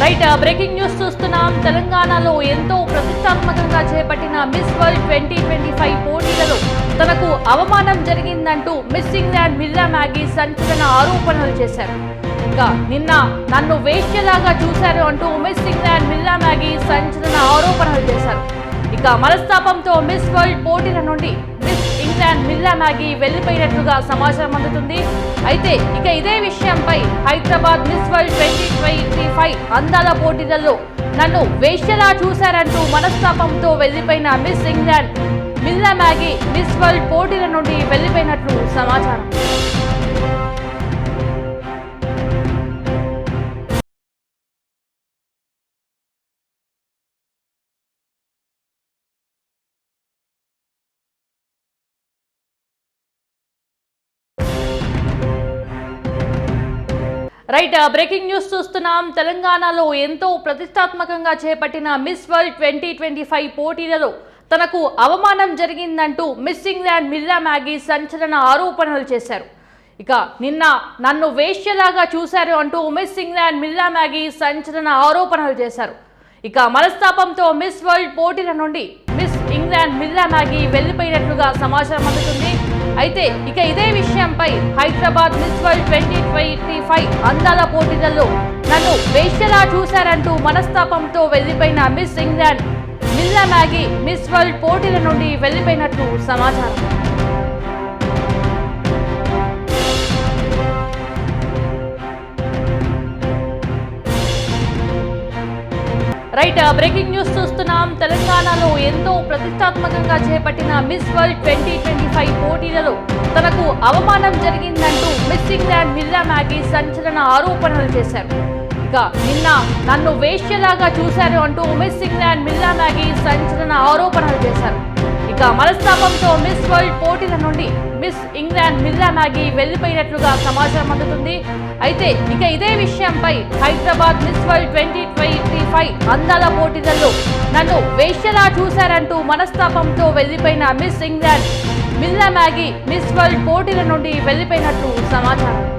Right breaking news చూస్తున్నాం. తెలంగాణలో ఎంతో ప్రతిష్టాత్మకంగా చేపట్టిన Miss World twenty twenty five పోటీలలో తనకు అవమానం జరిగిందంటూ మిస్ ఇంగ్లాండ్ మిర్రా మ్యాగీ సంచలన ఆరోపణలు చేశారు. ఇంకా నిన్న నన్ను వేష్యలాగా చూశారు అంటూ మిస్ ఇంగ్లాండ్ మిర్రా మ్యాగీ సంచలన ఆరోపణలు చేశారు. ఇక మనస్తాపంతో మిస్ వరల్డ్ పోటీల నుండి మిస్ ఇంగ్లాండ్ మిల్లా వెళ్ళిపోయినట్లుగా సమాచారం అందుతుంది. అయితే ఇక ఇదే విషయంపై Hyderabad Miss World twenty twenty five అందాల పోటీలలో నన్ను వేశ్యలా చూశారంటూ మనస్తాపంతో వెళ్ళిపోయిన Miss England Milla Magee Miss World పోటీల నుండి వెళ్ళిపోయినట్లు సమాచారం. రైట్ బ్రేకింగ్ న్యూస్ చూస్తున్నాం. తెలంగాణలో ఎంతో ప్రతిష్టాత్మకంగా చేపట్టిన Miss World twenty twenty five పోటీలలో తనకు అవమానం జరిగిందంటూ మిస్ ఇంగ్లాండ్ మిర్లా మ్యాగీ సంచలన ఆరోపణలు చేశారు. ఇక నిన్న నన్ను వేష్యలాగా చూశారు అంటూ మిస్ ఇంగ్లాండ్ మిల్లా మ్యాగీ సంచలన ఆరోపణలు చేశారు. ఇక మనస్తాపంతో మిస్ వరల్డ్ పోటీల నుండి ఇంగ్లాండ్ మిల్లా మ్యాగీ వెళ్ళిపోయినట్లుగా సమాచారం అందుతుంది. అయితే ఇక ఇదే విషయంపై Hyderabad Miss World twenty twenty five అందాల పోటీలలో నన్ను వేశ్యలా చూశారంటూ మనస్తాపంతో వెళ్ళిపోయిన Miss England Milla Magee Miss World పోటీల నుండి వెళ్ళిపోయినట్లు సమాచారం. రైట్ బ్రేకింగ్ న్యూస్ చూస్తున్నాం. తెలంగాణలో ఎంతో ప్రతిష్టాత్మకంగా చేపట్టిన Miss World twenty twenty five పోటీలలో తనకు అవమానం జరిగిందంటూ మిస్ ఇంగ్లాండ్ మిల్లా మ్యాగీ సంచలన ఆరోపణలు చేశారు. ఇక నిన్న నన్ను వేష్యలాగా చూశారు అంటూ మిస్ ఇంగ్లాండ్ మిల్లా మ్యాగీ సంచలన ఆరోపణలు చేశారు. ఇక మనస్తాపంతో మిస్ వరల్డ్ పోటీల నుండి మిస్ ఇంగ్లాండ్ మిల్లా మ్యాగీ వెళ్ళిపోయినట్లుగా సమాచారం అందుతుంది. అయితే ఇక ఇదే విషయంపై Hyderabad Miss World twenty twenty five అందాల పోటీలలో నన్ను వేశ్యలా చూశారంటూ మనస్తాపంతో వెళ్ళిపోయిన Miss England Milla Magee Miss World పోటీల నుండి వెళ్ళిపోయినట్లు సమాచారం.